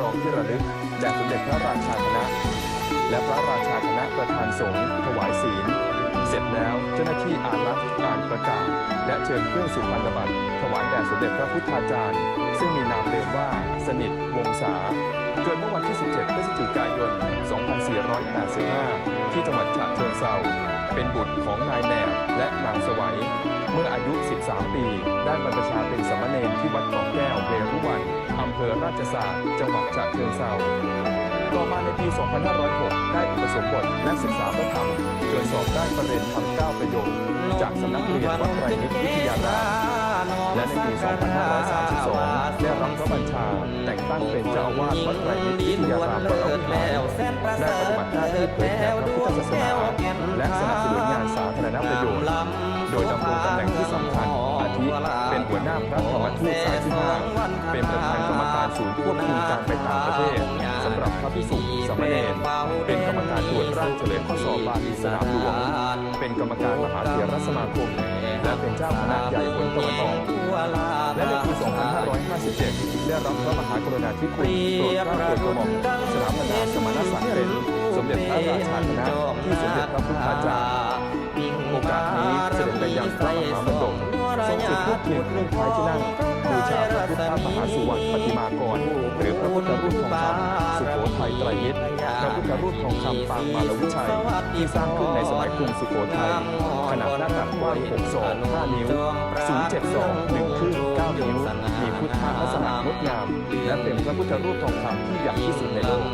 รองที่ระลึกแด่สมเด็จพระราชาคณะ และพระราชาคณะประธานสงฆ์ถวายศีล เสร็จแล้วเจ้าหน้าที่อ่านรับอ่านประกาศ และเชิญเครื่องสุพรรณบัตรถวายแด่สมเด็จพระพุทธาจารย์ ซึ่งมีนามเดิมว่าสนิทวงศาเกิดเมื่อวันที่ 17 พฤศจิกายน 2485 ที่จังหวัดฉะเชิงเทราเป็นบุตรของนายแหนบและนางสวัย เมื่ออายุ 13 ปี ได้บรรพชาเป็นสมเณรที่วัดเกาะแก้ ราชสาสตร์ จังหวัดฉะเชิงเทราต่อมาในปี 2506 ได้อุปสมบทและศึกษาพระธรรมจนสอบได้ประเด็นธรรมเก้าประโยคจากสำนักเรียนวัดไตรมิตรวิทยารามและในปี 2532 ได้รับพระบัญชา แต่งตั้งเป็นเจ้าอาวาสวัดไตรมิตรวิทยารามวรวิหารได้ปฏิบัติหน้าที่เผยแผ่พระพุทธศาสนาและสนับสนุนงานสาธารณประโยชน์ โดยดำรงตำแหน่งที่สำคัญอาทิเป็นหัวหน้าพระธรรมทูตสายที่ห้าเป็นประธาน ศูนย์ควบคุมการไปต่างประเทศสำหรับพระภิกษุสามเณรเป็นกรรมการตรวจร่างเฉลยข้อสอบบาลีสนามหลวง เป็นกรรมการมหาเถรสมาคม และเป็นเจ้าคณะใหญ่หนตะวันออกและในปี 2557 ได้รับพระมหากรุณาธิคุณโปรดเกล้าโปรดกระหม่อมสถาปนาสมณศักดิ์เป็นสมเด็จพระราชาคณะที่สมเด็จพระพุทธาจารย์โอกาสนี้เสด็จไปยังพระมหามณฑลทรงจุดธูปเทียนเครื่องท้ายที่นั่ง ชาพระพุทธมหาสุวรรณปฏิมากร หรือพระพุทธรูปทองคำสุโขทัยไตรมิตรพระพุทธรูปทองคำปางมาลวิชัย ที่สร้างขึ้นในสมัยกรุงสุโขทัยขนาดหน้าตักกว้าง6ศอก5นิ้ว สูง7ศอก1ครึ่ง9นิ้ว มีพุทธลักษณะงดงาม และเป็นพระพุทธรูปทองคำที่ใหญ่ที่สุดในโลก